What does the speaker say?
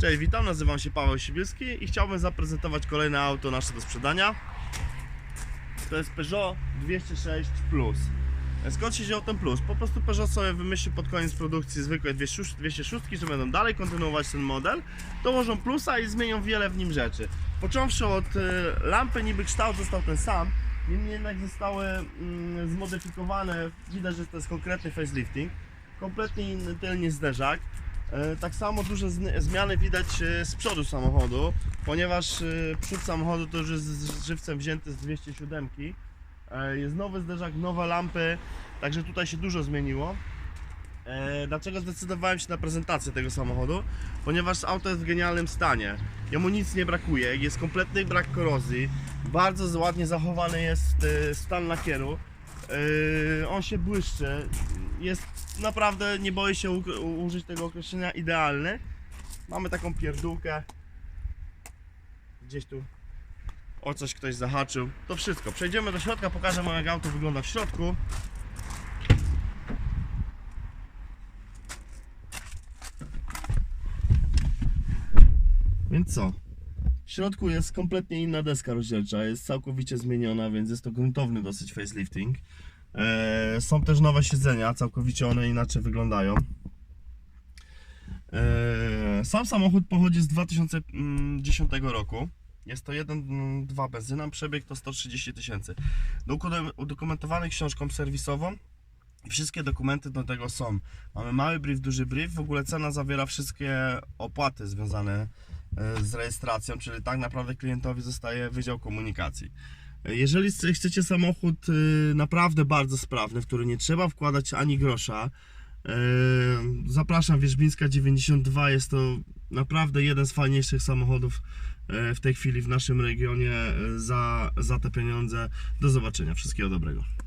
Cześć, witam, nazywam się Paweł Sibielski i chciałbym zaprezentować kolejne auto nasze do sprzedania. To jest Peugeot 206 Plus. Skąd się wziął ten plus? Po prostu Peugeot sobie wymyślił pod koniec produkcji zwykłe 206, 206 że będą dalej kontynuować ten model, dołożą plusa i zmienią wiele w nim rzeczy. Począwszy od y, lampy, niby kształt został ten sam, niemniej jednak zostały mm, zmodyfikowane, widać, że to jest konkretny facelifting, kompletnie inny tylny zderzak, Tak samo duże zmiany widać e, z przodu samochodu, ponieważ e, przód samochodu to już jest żywcem wzięty z 207. E, Jest nowy zderzak, nowe lampy, także tutaj się dużo zmieniło. E, Dlaczego zdecydowałem się na prezentację tego samochodu? Ponieważ auto jest w genialnym stanie. Jemu nic nie brakuje, jest kompletny brak korozji, bardzo ładnie zachowany jest e, stan lakieru. On się błyszczy. Jest naprawdę, nie boję się użyć tego określenia, idealny. Mamy taką pierdółkę. Gdzieś tu o coś ktoś zahaczył. To wszystko. Przejdziemy do środka, pokażę wam jak auto wygląda w środku. Więc co? W środku jest kompletnie inna deska rozdzielcza, jest całkowicie zmieniona, więc jest to gruntowny dosyć facelifting. Eee, są też nowe siedzenia, całkowicie one inaczej wyglądają. Eee, sam samochód pochodzi z 2010 roku. Jest to 1.2 benzyna, przebieg to 130 tysięcy. Dokumen- Udokumentowany książką serwisową wszystkie dokumenty do tego są. Mamy mały brief, duży brief, w ogóle cena zawiera wszystkie opłaty związane e, z rejestracją, czyli tak naprawdę klientowi zostaje Wydział Komunikacji. Jeżeli chce- chcecie samochód e, naprawdę bardzo sprawny, w który nie trzeba wkładać ani grosza, e, zapraszam Wierzbińska 92, jest to naprawdę jeden z fajniejszych samochodów e, w tej chwili w naszym regionie za, za te pieniądze. Do zobaczenia, wszystkiego dobrego.